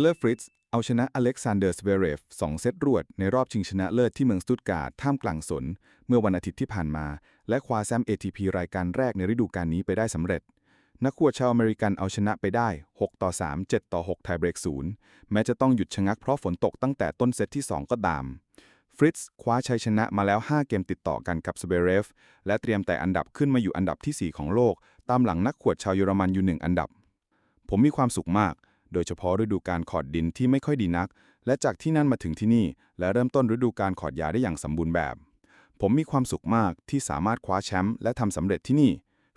เลอร์ฟริตซ์เอาชนะอเล็กซานเดอร์สเวเรฟ2เซตรวด ในรอบชิงชนะเลิศที่เมืองสตุตการ์ดท่ามกลางสน เมื่อวันอาทิตย์ที่ผ่านมา และคว้าแชมป์ ATP รายการแรกในฤดูกาลนี้ไปได้สำเร็จ นักขวดชาวอเมริกันเอาชนะไปได้ 6 ต่อ 3 7 ต่อ 6 ไทยเบรกศูนย์แม้จะต้องหยุดชะงักเพราะฝนตกตั้งแต่ต้นเซตที่ 2 ก็ตามฟริตซ์คว้าชัยชนะมาแล้ว 5 เกมติดต่อกันกับสเบเรฟและเตรียมแต่อันดับขึ้นมาอยู่อันดับทีสี่4 ของโลก ตามหลังนักขวดชาวเยอรมันอยู่หนึ่งอันดับ ผมมีความสุขมาก โดยเฉพาะฤดูการขอดดินที่ไม่ค่อยดีนัก และจากที่นั่นมาถึงที่นี่ และเริ่มต้นฤดูการขอดยาได้อย่างสมบูรณ์แบบ ผมมีความสุขมากที่สามารถคว้าแชมป์และทำสำเร็จที่นี่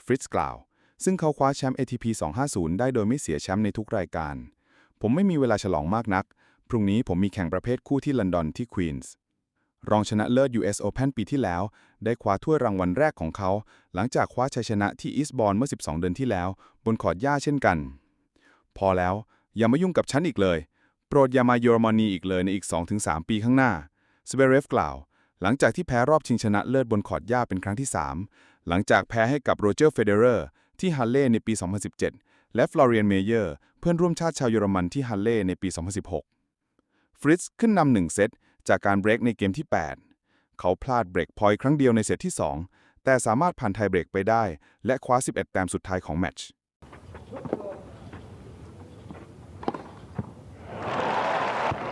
ฟริตซ์กล่าว ซึ่งเขาคว้าแชมป์ ATP 250 ได้โดยไม่เสียแชมป์ในทุกรายการ ผมไม่มีเวลาฉลองมากนัก พรุ่งนี้ผมมีแข่งประเภทคู่ที่ลอนดอนที่ควีนส์รองชนะเลิศ US Open ปีที่แล้ว ได้คว้าถ้วยรางวัลแรกของเขา หลังจากคว้าชัยชนะที่อีสบอนเมื่อ 12 เดือนที่แล้ว บนคอดหญ้าเช่นกัน พอแล้ว อย่ามายุ่งกับฉันอีกเลย โปรดอย่ามาเยอรมนีอีกเลยในอีก 2-3 ปีข้างหน้าสเบเรฟกล่าว หลังจากที่แพ้รอบชิงชนะเลิศบนคอร์ดหญ้าเป็นครั้งที่ 3 หลังจากแพ้ให้กับโรเจอร์เฟเดเรอร์ที่ฮัลเล่ในปี 2017 และฟลอเรียนเมเยอร์เพื่อนร่วมชาติชาวเยอรมันที่ฮัลเล่ในปี 2016 ฟริตซ์ขึ้นนำหนึ่งเซตจากการเบรกในเกมที่ 8 เขาพลาดเบรกพอยต์ครั้งเดียวในเซตที่ 2 แต่สามารถผ่านไทยเบรกไปได้ และคว้า 11 แต้มสุดท้ายของแมตช์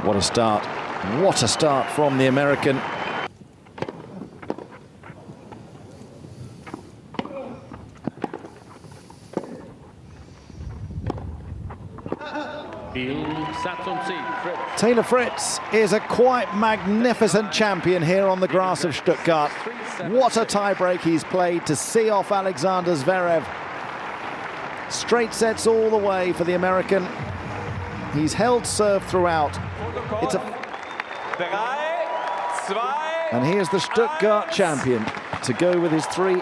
What a start. What a start from the American. Taylor Fritz is a quite magnificent champion here on the grass of Stuttgart. What a tiebreak he's played to see off Alexander Zverev. Straight sets all the way for the American. He's held serve throughout. It's a, and here's the Stuttgart champion to go with his three